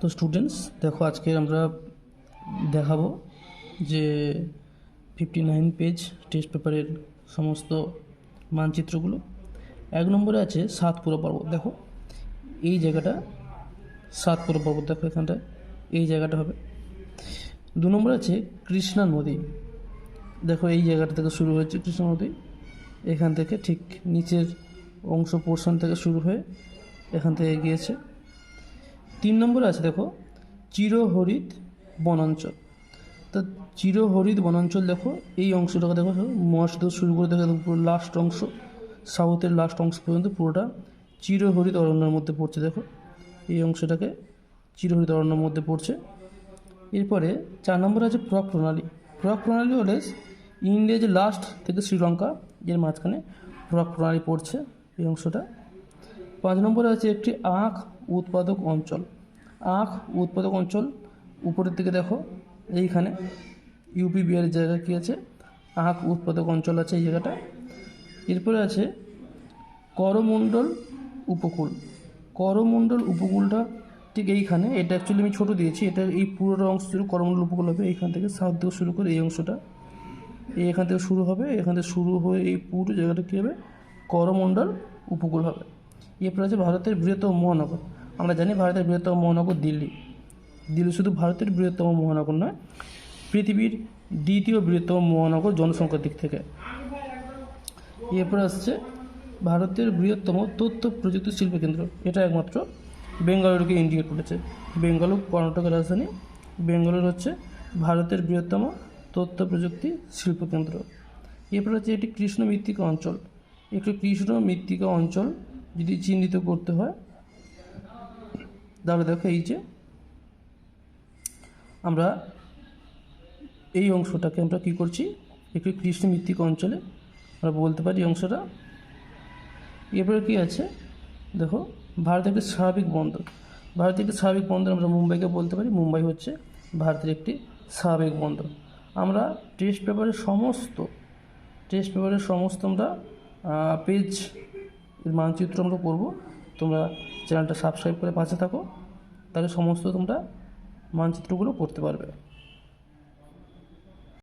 তো স্টুডেন্টস দেখো আজকে আমরা দেখাবো যে ফিফটি নাইন পেজ টেস্ট পেপারের সমস্ত মানচিত্রগুলো। এক নম্বরে আছে সাতপুরা পর্বত, দেখো। এই জায়গাটা সাতপুরা পর্বত, দেখো এখানটায়। এই জায়গাটা হবে। দু নম্বর আছে কৃষ্ণা নদী। দেখো এই জায়গাটা থেকে শুরু হয়েছে কৃষ্ণা নদী। এখান থেকে ঠিক নিচের অংশ পোর্শন থেকে শুরু হয়ে এখান থেকে গিয়েছে তিন নম্বরে আছে, দেখো। চিরহরিত বনাঞ্চল। তা চিরহরিত বনাঞ্চল, দেখো, এই অংশটাকে, দেখো মহারাষ্ট্র শুরু করে, দেখো, পুরো লাস্ট অংশ, সাউথের লাস্ট অংশ পর্যন্ত পুরোটা চিরহরিত অরণ্যের মধ্যে পড়ছে, দেখো। এই অংশটাকে চিরহরিত অরণ্যের মধ্যে পড়ছে। এরপরে চার নম্বরে আছে প্রক প্রণালী। প্রক প্রণালী হলে ইন্ডিয়া যে লাস্ট থেকে শ্রীলঙ্কা, এর মাঝখানে প্রক প্রণালী পড়ছে এই অংশটা। পাঁচ নম্বরে আছে একটি আখ উৎপাদক অঞ্চল। আখ উৎপাদক অঞ্চল, উপরের দিকে দেখো, এইখানে ইউপি বিহারের জায়গা কী আছে? আখ উৎপাদক অঞ্চল আছে এই জায়গাটা। এরপরে আছে করমণ্ডল উপকূল। করমণ্ডল উপকূলটা ঠিক এইখানে, এটা অ্যাকচুয়ালি আমি ছোটো দিয়েছি, এটা এই পুরোটা অংশ জুড়ে করমণ্ডল উপকূল হবে এইখান থেকে সাউথ থেকে শুরু করে এই অংশটা। এই এখান থেকে শুরু হবে এখান থেকে শুরু হয়ে এই পুরো জায়গাটা কী হবে? করমণ্ডল উপকূল হবে। এরপর আছে ভারতের বৃহত্তম মহানগর। আমরা জানি ভারতের বৃহত্তম মহানগর দিল্লি। দিল্লি শুধু ভারতের বৃহত্তম মহানগর নয়, পৃথিবীর দ্বিতীয় বৃহত্তম মহানগর জনসংখ্যার দিক থেকে। এরপর আসছে ভারতের বৃহত্তম তথ্য প্রযুক্তি শিল্প কেন্দ্র। এটা একমাত্র বেঙ্গালুরুকে ইন্ডিকেট করেছে। বেঙ্গালুর, কর্ণাটকের রাজধানী। বেঙ্গালুরু হচ্ছে ভারতের বৃহত্তম তথ্য প্রযুক্তি শিল্প কেন্দ্র। এরপর হচ্ছে এটি কৃষ্ণ মৃত্তিকা অঞ্চল। একটি কৃষ্ণ মৃত্তিকা অঞ্চল যদি চিহ্নিত করতে হয় তাহলে দেখো এই যে আমরা এই অংশটাকে আমরা কী করছি? একটি কৃষ্ণ মৃত্তিকা অঞ্চলে আমরা বলতে পারি অংশটা। এরপরে কি আছে? দেখো, ভারতের একটি স্বাভাবিক বন্দর। ভারতের একটি স্বাভাবিক বন্দর আমরা মুম্বাইকে বলতে পারি। মুম্বাই হচ্ছে ভারতের একটি স্বাভাবিক বন্দর। আমরা টেস্ট পেপারের সমস্ত টেস্ট পেপারের সমস্ত আমরা পেজ মানচিত্র আমরা করব তোমরা চ্যানেলটা সাবস্ক্রাইব করে পাশে থাকো তাহলে সমস্ত তোমরা মানচিত্রগুলো করতে পারবে।